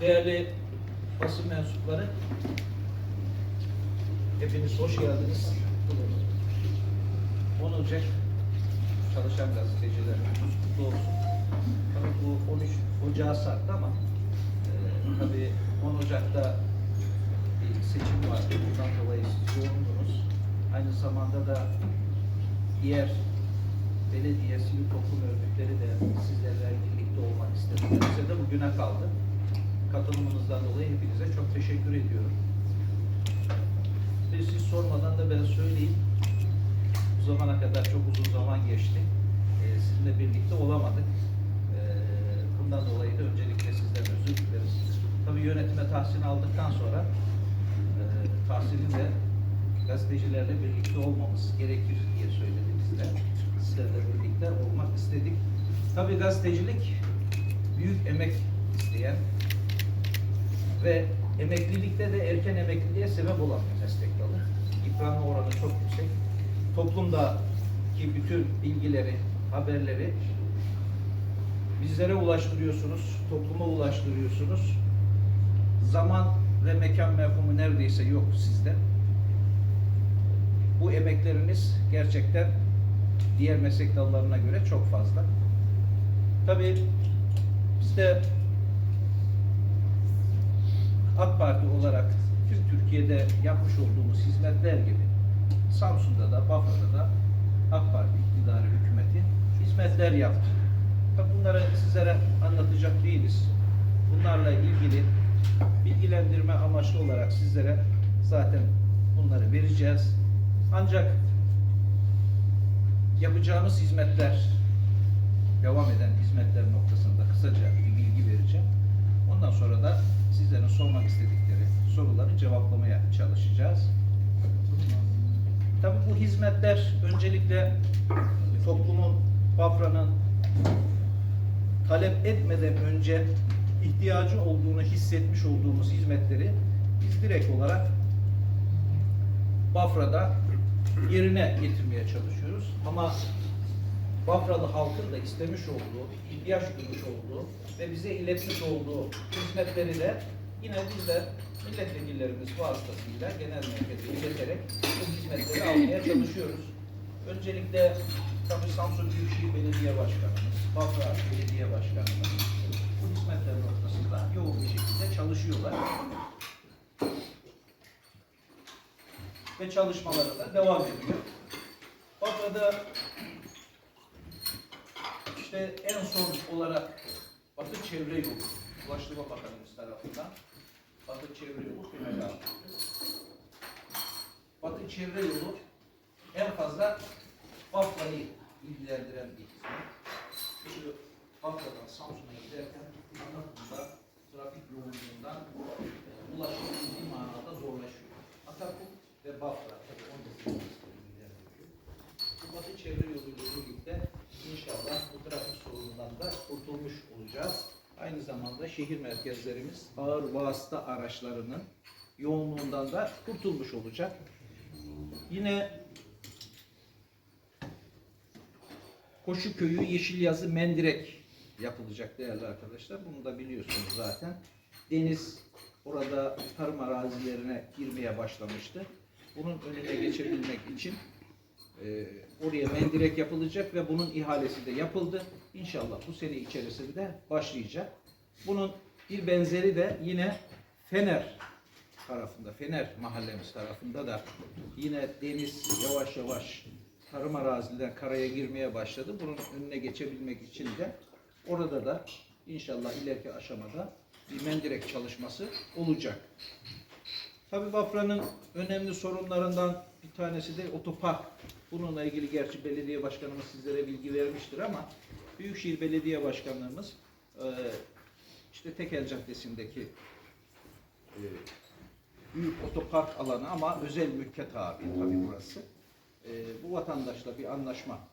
Değerli basın mensupları, hepiniz hoş geldiniz. 10 Ocak çalışan gazetecilerimiz kutlu olsun. Tabii bu 13 Ocağı sarktı ama e, tabii 10 Ocak'ta bir seçim var. Bundan dolayı siz yoğundunuz. Aynı zamanda da diğer belediye, sivil toplum örgütleri de sizlerle birlikte olmak istediler. Bize de bugüne kaldı. Katılımınızdan dolayı hepinize çok teşekkür ediyorum. Ve siz sormadan da ben söyleyeyim. Bu zamana kadar çok uzun zaman geçti. Ee, sizinle birlikte olamadık. Ee, bundan dolayı da öncelikle sizden özür dileriz. Tabii yönetime tahsin aldıktan sonra e, tahsilin de gazetecilerle birlikte olmamız gerekir diye söyledi bizler. Sizlerle birlikte olmak istedik. Tabii gazetecilik büyük emek isteyen ve emeklilikte de erken emekliliğe sebep olan bir meslek dalı. Yıpranma oranı çok yüksek. Toplumdaki bütün bilgileri, haberleri bizlere ulaştırıyorsunuz, topluma ulaştırıyorsunuz. Zaman ve mekan mefhumu neredeyse yok sizde. Bu emekleriniz gerçekten diğer meslek dallarına göre çok fazla. Tabii biz de AK Parti olarak tüm Türkiye'de yapmış olduğumuz hizmetler gibi Samsun'da da Bafra'da da AK Parti iktidarı hükümeti hizmetler yaptı. Bunları sizlere anlatacak değiliz. Bunlarla ilgili bilgilendirme amaçlı olarak sizlere zaten bunları vereceğiz. Ancak yapacağımız hizmetler, devam eden hizmetler noktasında kısaca bir bilgi vereceğim. Ondan sonra da sizlerin sormak istedikleri soruları cevaplamaya çalışacağız. Tabii bu hizmetler öncelikle toplumun, Bafra'nın talep etmeden önce ihtiyacı olduğunu hissetmiş olduğumuz hizmetleri biz direkt olarak Bafra'da yerine getirmeye çalışıyoruz. Ama Bafralı halkın da istemiş olduğu, ihtiyaç duymuş olduğu ve bize iletmiş olduğu hizmetleri de yine biz de milletvekillerimiz vasıtasıyla genel merkeze ileterek bu hizmetleri almaya çalışıyoruz. Öncelikle tabii Samsun Büyükşehir Belediye Başkanımız, Bafra Belediye Başkanımız bu hizmetler noktasında yoğun bir şekilde çalışıyorlar. Ve çalışmaları da devam ediyor. Bafra'da işte en son olarak Batı Çevre Yolu, Ulaştırma Bakanımız tarafından Batı Çevre Yolu alındı. Batı Çevre Yolu en fazla Bafra'yı ilgilendiren bir hizmet. Şimdi Bafra'dan Samsun'a giderken Anadolu'da trafik yoğunluğundan e, ulaşım ciddi manada zorlaşıyor. Atakurt ve Bafra tabii 10 ilgilendiriyor. Bu Batı Çevre Yolu ile birlikte inşallah bu trafik sorunundan da kurtulmuş olacağız. Aynı zamanda şehir merkezlerimiz ağır vasıta araçlarının yoğunluğundan da kurtulmuş olacak. Yine Koşuköy'ü Yeşilyazı Mendirek yapılacak değerli arkadaşlar. Bunu da biliyorsunuz zaten. Deniz orada tarım arazilerine girmeye başlamıştı. Bunun önüne geçebilmek için e, oraya mendirek yapılacak ve bunun ihalesi de yapıldı. İnşallah bu sene içerisinde başlayacak. Bunun bir benzeri de yine Fener tarafında, Fener mahallemiz tarafında da yine deniz yavaş yavaş tarım araziden karaya girmeye başladı. Bunun önüne geçebilmek için de orada da inşallah ileriki aşamada bir mendirek çalışması olacak. Tabii Bafra'nın önemli sorunlarından bir tanesi de otopark. Bununla ilgili gerçi belediye başkanımız sizlere bilgi vermiştir ama Büyükşehir Belediye Başkanlığımız e, işte Tekel Caddesi'ndeki e, büyük otopark alanı ama özel mülke tabi tabii burası. E, bu vatandaşla bir anlaşma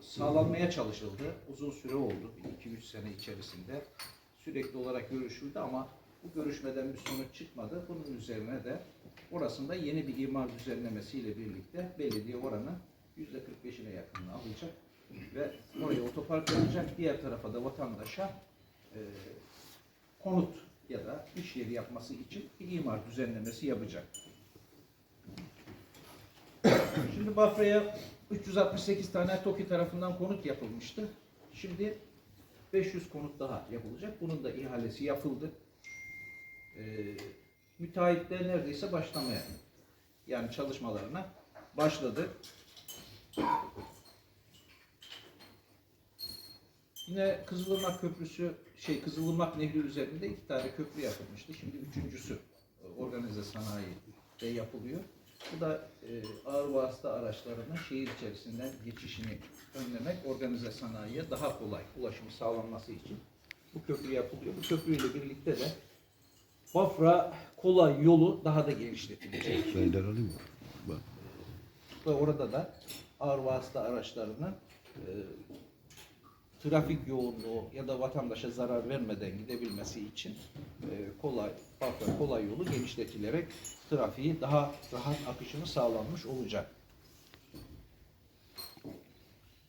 sağlanmaya çalışıldı. Uzun süre oldu. 2-3 sene içerisinde sürekli olarak görüşüldü ama bu görüşmeden bir sonuç çıkmadı. Bunun üzerine de orasında yeni bir imar düzenlemesiyle birlikte belediye oranın %45'ine yakınını alacak ve oraya otopark yapacak. Diğer tarafa da vatandaşa e, konut ya da iş yeri yapması için bir imar düzenlemesi yapacak. Şimdi Bafra'ya 368 tane TOKİ tarafından konut yapılmıştı. Şimdi 500 konut daha yapılacak. Bunun da ihalesi yapıldı. Ee, müteahhitler neredeyse başlamaya yani çalışmalarına başladı. Yine Kızılırmak Köprüsü, şey Kızılırmak Nehri üzerinde iki tane köprü yapılmıştı. Şimdi üçüncüsü organize sanayide yapılıyor. Bu da e, ağır vasıta araçlarının şehir içerisinden geçişini önlemek, organize sanayiye daha kolay ulaşımı sağlanması için bu köprü yapılıyor. Bu köprüyle birlikte de Bafra kolay yolu daha da genişletilecek. Şeyler alayım mı? Bak. Ve orada da ağır vasıta araçlarının e, trafik yoğunluğu ya da vatandaşa zarar vermeden gidebilmesi için e, kolay, Bafra kolay yolu genişletilerek trafiği daha rahat akışını sağlanmış olacak.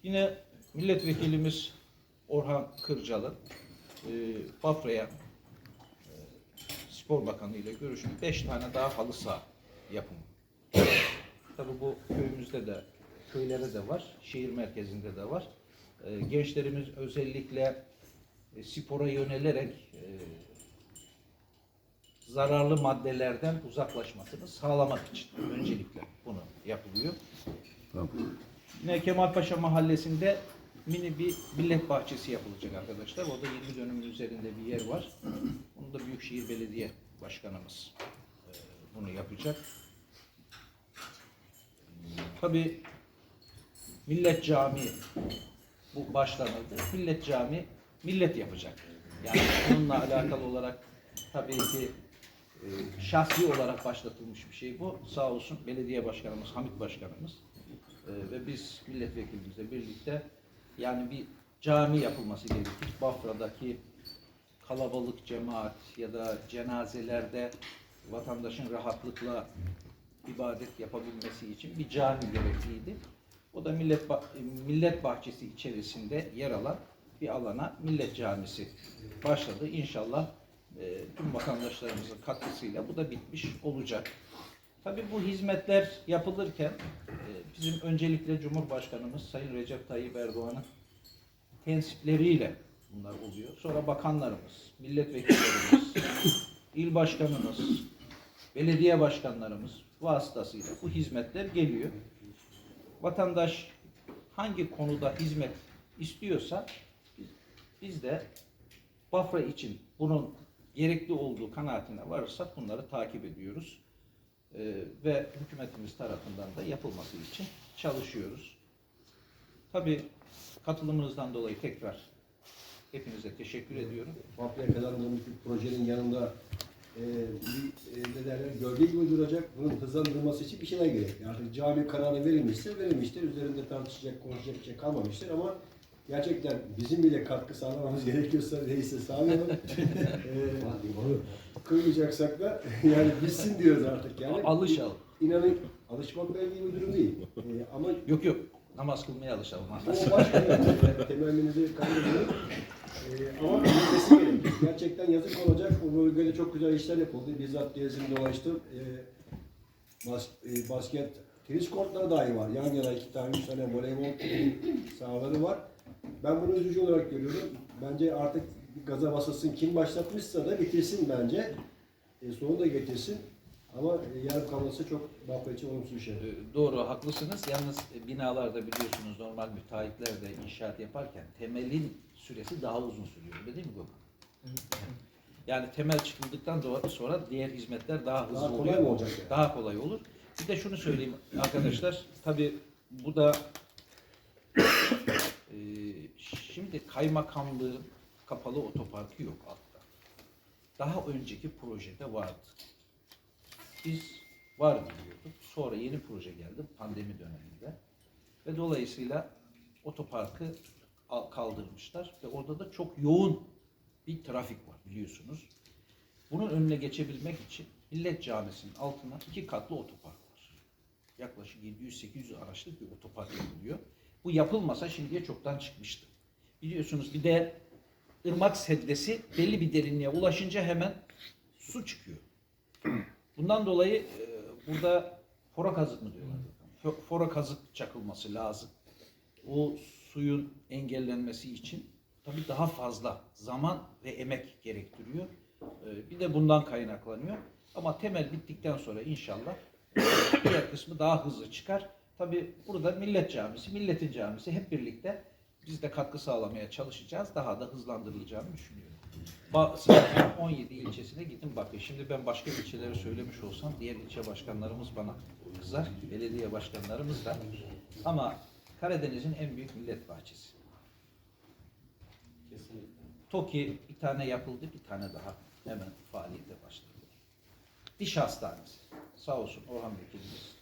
Yine milletvekilimiz Orhan Kırcalı e, Bafra'ya Spor Bakanı ile görüşüp 5 tane daha halı saha yapımı Tabii bu köyümüzde de, köylere de var, şehir merkezinde de var. Ee, gençlerimiz özellikle e, spora yönelerek e, zararlı maddelerden uzaklaşmasını sağlamak için öncelikle bunu yapılıyor. Tamam. Yine Kemalpaşa Mahallesi'nde mini bir millet bahçesi yapılacak arkadaşlar. Orada 20 dönümün üzerinde bir yer var. Bunu da Büyükşehir Belediye Başkanımız e, bunu yapacak. Tabi Millet Camii bu başlanıldı. Millet Camii millet yapacak. Yani bununla alakalı olarak tabii ki e, şahsi olarak başlatılmış bir şey bu. Sağ olsun belediye başkanımız, Hamit başkanımız e, ve biz milletvekilimizle birlikte yani bir cami yapılması gerekir. Bafra'daki kalabalık cemaat ya da cenazelerde vatandaşın rahatlıkla ibadet yapabilmesi için bir cami gerekliydi. O da Millet Ba- Millet Bahçesi içerisinde yer alan bir alana Millet Camisi başladı. İnşallah e, tüm vatandaşlarımızın katkısıyla bu da bitmiş olacak. Tabii bu hizmetler yapılırken e, bizim öncelikle Cumhurbaşkanımız Sayın Recep Tayyip Erdoğan'ın tensipleriyle bunlar oluyor. Sonra bakanlarımız, milletvekillerimiz, il başkanımız, belediye başkanlarımız vasıtasıyla bu hizmetler geliyor. Vatandaş hangi konuda hizmet istiyorsa biz, biz de Bafra için bunun gerekli olduğu kanaatine varırsak bunları takip ediyoruz. Ee, ve hükümetimiz tarafından da yapılması için çalışıyoruz. Tabii katılımınızdan dolayı tekrar hepinize teşekkür ediyorum. Bafra'ya kazandığımız bir projenin yanında e, bir, e, ne derler, gölge gibi duracak. Bunun hızlandırılması için bir şeyler gerekli. Artık cami kararı verilmişse verilmiştir. Üzerinde tartışacak, konuşacak bir şey kalmamıştır ama gerçekten bizim bile katkı sağlamamız gerekiyorsa neyse sağlayalım. e, kıymayacaksak da yani bitsin diyoruz artık. Yani Alış al. İnanın alışmakla ilgili bir durum değil. E, ama Yok yok. Namaz kılmaya alışalım. o başka bir temennimizi kandırmıyorum. Ama bilmesi. Gerçekten yazık olacak. O bölgede çok güzel işler yapıldı. Bizzat gezdim dolaştım. Ee, bas, e, basket, tenis kortları dahi var. Yan yana iki tane, üç tane voleybol sahaları var. Ben bunu üzücü olarak görüyorum. Bence artık gaza basılsın. Kim başlatmışsa da bitirsin bence. E, sonu da getirsin. Ama e, yarım kalması çok Bafra için olumsuz bir şey. Ee, Doğru, haklısınız. Yalnız e, binalarda biliyorsunuz normal müteahhitler de inşaat yaparken temelin süresi daha uzun sürüyor. Öyle değil mi Gökhan? Yani temel çıkıldıktan do- sonra diğer hizmetler daha hızlı Daha oluyor. olacak yani? Daha kolay olur. Bir de şunu söyleyeyim arkadaşlar. Tabii bu da e, şimdi kaymakamlığın kapalı otoparkı yok altta. Daha önceki projede vardı. Biz var biliyorduk. Sonra yeni proje geldi pandemi döneminde. Ve dolayısıyla otoparkı kaldırmışlar ve orada da çok yoğun bir trafik var biliyorsunuz. Bunun önüne geçebilmek için Millet Camisi'nin altına iki katlı otopark var. Yaklaşık 700-800 araçlık bir otopark yapılıyor. Bu yapılmasa şimdiye çoktan çıkmıştı. Biliyorsunuz bir de ırmak seddesi belli bir derinliğe ulaşınca hemen su çıkıyor. Bundan dolayı e, burada fora kazık mı diyorlar? Fo- Fora kazık çakılması lazım. O suyun engellenmesi için tabii daha fazla zaman ve emek gerektiriyor. E, Bir de bundan kaynaklanıyor. Ama temel bittikten sonra inşallah e, diğer kısmı daha hızlı çıkar. Tabii burada millet camisi, milletin camisi hep birlikte biz de katkı sağlamaya çalışacağız. Daha da hızlandırılacağını düşünüyorum. Sadece 17 ilçesine gidin bakın. Şimdi ben başka ilçeleri söylemiş olsam diğer ilçe başkanlarımız bana kızar. Belediye başkanlarımız da. Ama Karadeniz'in en büyük millet bahçesi. TOKİ bir tane yapıldı, bir tane daha hemen faaliyete başladı. Diş hastanesi. Sağ olsun Orhan Vekilimiz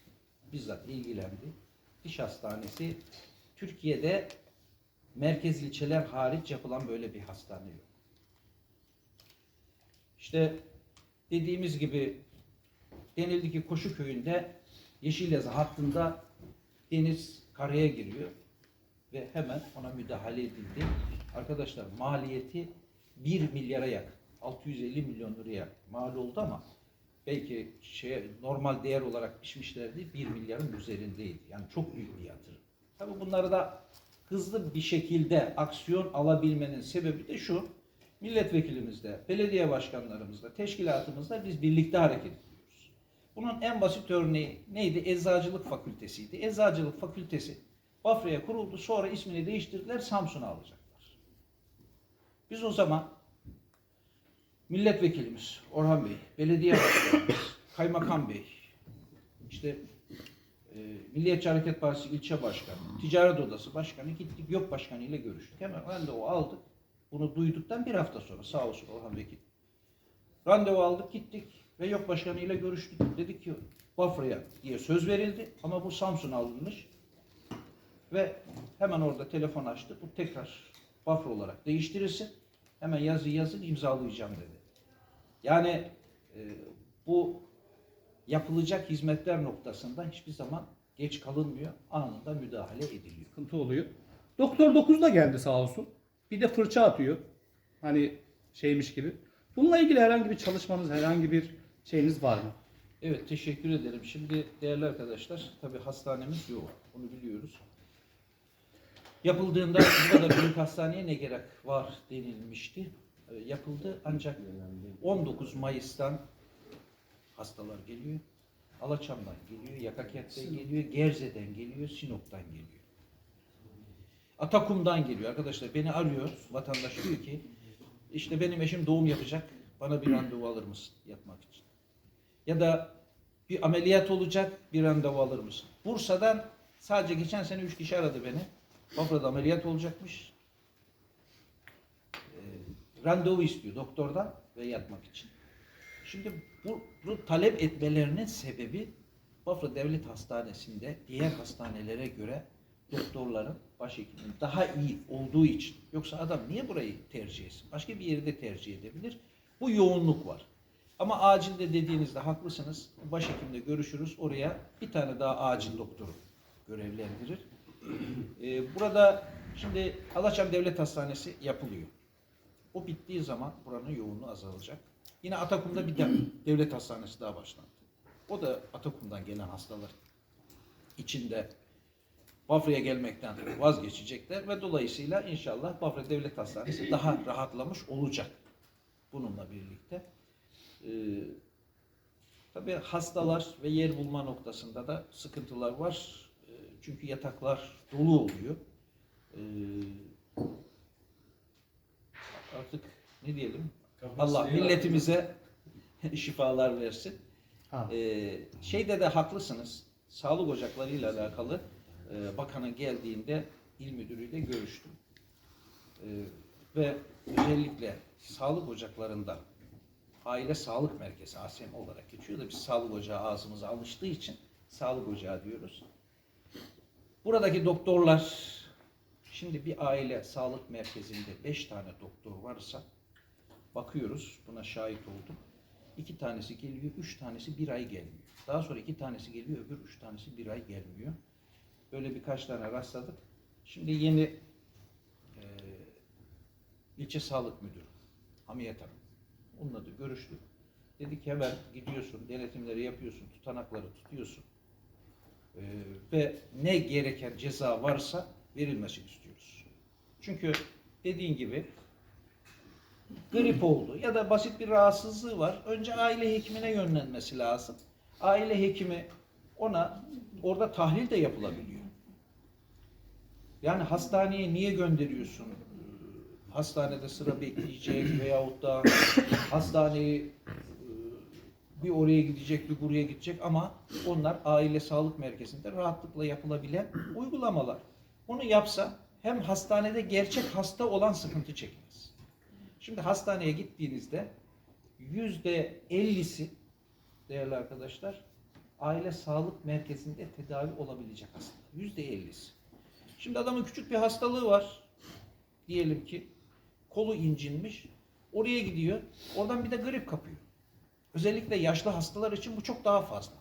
bizzat ilgilendi. Diş hastanesi Türkiye'de merkez ilçeler hariç yapılan böyle bir hastane yok. İşte dediğimiz gibi denildi ki Koşu köyünde Yeşilyazı hattında deniz karaya giriyor ve hemen ona müdahale edildi. Arkadaşlar maliyeti 1 milyara yakın. 650 milyon liraya mal oldu ama belki şey normal değer olarak biçmişlerdi 1 milyarın üzerindeydi. Yani çok büyük bir yatırım. Tabii bunları da hızlı bir şekilde aksiyon alabilmenin sebebi de şu. Milletvekilimizle, belediye başkanlarımızla, teşkilatımızla biz birlikte hareket ediyoruz. Bunun en basit örneği neydi? Eczacılık fakültesiydi. Eczacılık fakültesi Bafra'ya kuruldu. Sonra ismini değiştirdiler. Samsun'a alacaklar. Biz o zaman milletvekilimiz Orhan Bey, belediye başkanımız, kaymakam bey, işte e, Milliyetçi Hareket Partisi ilçe başkanı, ticaret odası başkanı gittik yok başkanı ile görüştük. Hemen randevu aldık. Bunu duyduktan bir hafta sonra sağ olsun Orhan Vekil. Randevu aldık gittik ve yok başkanı ile görüştük. Dedik ki Bafra'ya diye söz verildi ama bu Samsun alınmış. Ve hemen orada telefon açtı. Bu tekrar Bafra olarak değiştirilsin. Hemen yazı yazın imzalayacağım dedi. Yani e, bu yapılacak hizmetler noktasında hiçbir zaman geç kalınmıyor. Anında müdahale ediliyor. sıkıntı oluyor. Doktor 9 da geldi sağ olsun. Bir de fırça atıyor. Hani şeymiş gibi. Bununla ilgili herhangi bir çalışmanız, herhangi bir şeyiniz var mı? Evet teşekkür ederim. Şimdi değerli arkadaşlar tabi hastanemiz yok. Onu biliyoruz. Yapıldığında bu kadar büyük hastaneye ne gerek var denilmişti. E, yapıldı ancak 19 Mayıs'tan hastalar geliyor. Alaçam'dan geliyor, Yakakent'ten geliyor, Gerze'den geliyor, Sinop'tan geliyor. Atakum'dan geliyor arkadaşlar. Beni arıyor vatandaş diyor ki işte benim eşim doğum yapacak. Bana bir randevu alır mısın yatmak için? Ya da bir ameliyat olacak bir randevu alır mısın? Bursa'dan sadece geçen sene üç kişi aradı beni. Bafra'da ameliyat olacakmış. Ee, randevu istiyor doktordan ve yatmak için. Şimdi bu, bu talep etmelerinin sebebi Bafra Devlet Hastanesi'nde diğer hastanelere göre doktorların, başhekimin daha iyi olduğu için. Yoksa adam niye burayı tercih etsin? Başka bir yeri de tercih edebilir. Bu yoğunluk var. Ama acilde dediğinizde haklısınız. Başhekimle görüşürüz. Oraya bir tane daha acil doktoru görevlendirir. Ee, burada şimdi Alaçam Devlet Hastanesi yapılıyor. O bittiği zaman buranın yoğunluğu azalacak. Yine Atakum'da bir de devlet hastanesi daha başlandı. O da Atakum'dan gelen hastalar içinde Bafra'ya gelmekten vazgeçecekler ve dolayısıyla inşallah Bafra Devlet Hastanesi daha rahatlamış olacak bununla birlikte. Ee, tabii hastalar ve yer bulma noktasında da sıkıntılar var. Ee, çünkü yataklar dolu oluyor. Ee, artık ne diyelim? Allah milletimize şifalar versin. Ha. Ee, şeyde de haklısınız. Sağlık ocaklarıyla alakalı e, bakanın geldiğinde il müdürüyle görüştüm. Ee, ve özellikle sağlık ocaklarında aile sağlık merkezi ASM olarak geçiyor da biz sağlık ocağı ağzımıza alıştığı için sağlık ocağı diyoruz. Buradaki doktorlar şimdi bir aile sağlık merkezinde 5 tane doktor varsa bakıyoruz buna şahit oldum. İki tanesi geliyor, üç tanesi bir ay gelmiyor. Daha sonra iki tanesi geliyor, öbür üç tanesi bir ay gelmiyor. Böyle birkaç tane rastladık. Şimdi yeni e, ilçe sağlık müdürü Hamiyet Hanım. Onunla da görüştük. Dedik hemen gidiyorsun, denetimleri yapıyorsun, tutanakları tutuyorsun. Ee, ve ne gereken ceza varsa verilmesini istiyoruz. Çünkü dediğin gibi grip oldu ya da basit bir rahatsızlığı var. Önce aile hekimine yönlenmesi lazım. Aile hekimi ona orada tahlil de yapılabiliyor. Yani hastaneye niye gönderiyorsun? Hastanede sıra bekleyecek veyahut da hastaneyi e, bir oraya gidecek, bir buraya gidecek ama onlar aile sağlık merkezinde rahatlıkla yapılabilen uygulamalar. Bunu yapsa hem hastanede gerçek hasta olan sıkıntı çekmez. Şimdi hastaneye gittiğinizde yüzde ellisi değerli arkadaşlar aile sağlık merkezinde tedavi olabilecek hasta. Yüzde ellisi. Şimdi adamın küçük bir hastalığı var. Diyelim ki kolu incinmiş. Oraya gidiyor. Oradan bir de grip kapıyor. Özellikle yaşlı hastalar için bu çok daha fazla.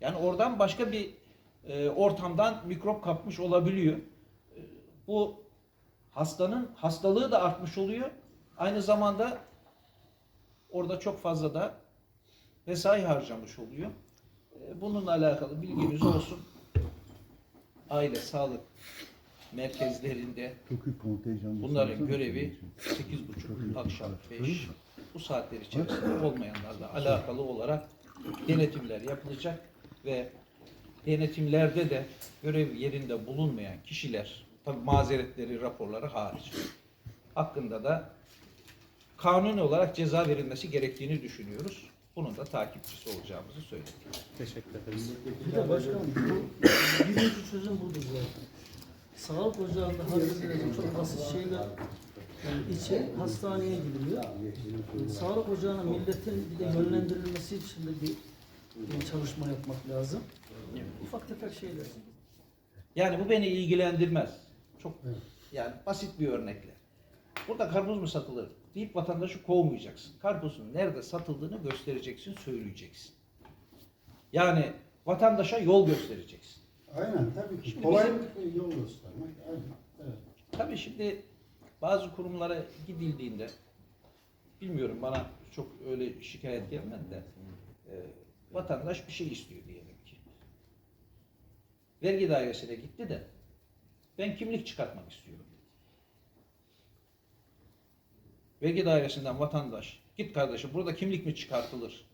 Yani oradan başka bir e, ortamdan mikrop kapmış olabiliyor. E, bu hastanın hastalığı da artmış oluyor. Aynı zamanda orada çok fazla da mesai harcamış oluyor. E, bununla alakalı bilginiz olsun. Aile sağlık merkezlerinde bunların görevi 8.30 akşam 5 bu saatler içerisinde olmayanlarla alakalı olarak denetimler yapılacak ve denetimlerde de görev yerinde bulunmayan kişiler tabi mazeretleri raporları hariç hakkında da kanuni olarak ceza verilmesi gerektiğini düşünüyoruz. Bunun da takipçisi olacağımızı söyledik. Teşekkür ederiz. Bir de başkanım bu birinci çözüm budur zaten. Sağlık ocağında halledilecek çok basit şeyler yani için hastaneye gidiliyor. Sağlık ocağına milletin bir de yönlendirilmesi için de bir, bir çalışma yapmak lazım. Ufak tefek şeyler. Yani bu beni ilgilendirmez. Çok Evet. yani basit bir örnekle. Burada karpuz mu satılır deyip vatandaşı kovmayacaksın. Karpuzun nerede satıldığını göstereceksin, söyleyeceksin. Yani vatandaşa yol göstereceksin. Aynen tabii ki. Şimdi Kolaylık ve yol göstermek. Aynen. Evet. Tabii şimdi bazı kurumlara gidildiğinde bilmiyorum bana çok öyle şikayet gelmedi de e, vatandaş bir şey istiyor diyelim ki. Vergi dairesine gitti de ben kimlik çıkartmak istiyorum. Vergi dairesinden vatandaş git kardeşim burada kimlik mi çıkartılır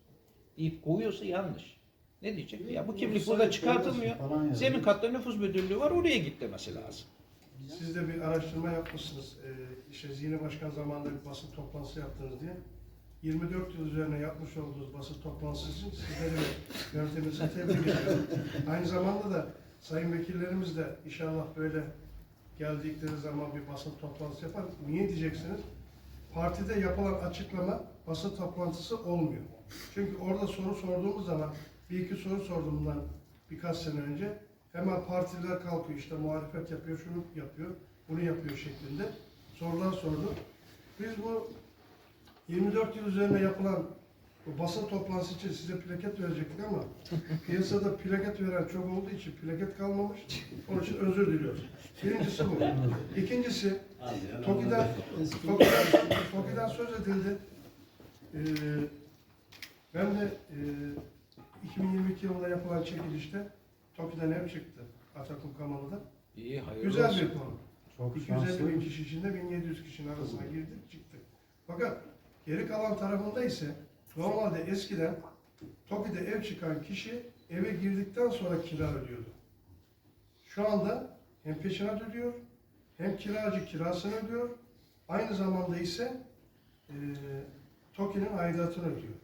deyip koyuyorsa yanlış. Ne diyecek? Ya bu kimlik burada çıkartılmıyor. Zemin katta nüfus müdürlüğü var oraya git demesi lazım. Siz de bir araştırma yapmışsınız. Ee, işte Zihni Başkan zamanında bir basın toplantısı yaptınız diye. 24 yıl üzerine yapmış olduğunuz basın toplantısı için sizleri ve yönteminizi tebrik ediyorum. Aynı zamanda da sayın vekillerimiz de inşallah böyle geldikleri zaman bir basın toplantısı yapar. Niye diyeceksiniz? Partide yapılan açıklama basın toplantısı olmuyor. Çünkü orada soru sorduğumuz zaman bir iki soru sordum bundan birkaç sene önce. Hemen partililer kalkıyor işte muhalefet yapıyor, şunu yapıyor, bunu yapıyor şeklinde sorular sordu. Biz bu 24 yıl üzerine yapılan bu basın toplantısı için size plaket verecektik ama piyasada plaket veren çok olduğu için plaket kalmamış. Onun için özür diliyoruz. Birincisi bu. İkincisi TOKİ'den, TOKİ'den, TOKİ'den söz edildi. Ee, ben de e, 2022 yılında yapılan çekilişte TOKİ'den ev çıktı. Atakum Kamalı'da. İyi, hayırlı Güzel olsun. bir konu. Çok 250 şanslı. bin kişi içinde 1700 kişinin arasına girdik çıktık. Fakat geri kalan tarafında ise normalde eskiden TOKİ'de ev çıkan kişi eve girdikten sonra kira ödüyordu. Şu anda hem peşinat ödüyor hem kiracı kirasını ödüyor. Aynı zamanda ise e, TOKİ'nin aidatını ödüyor.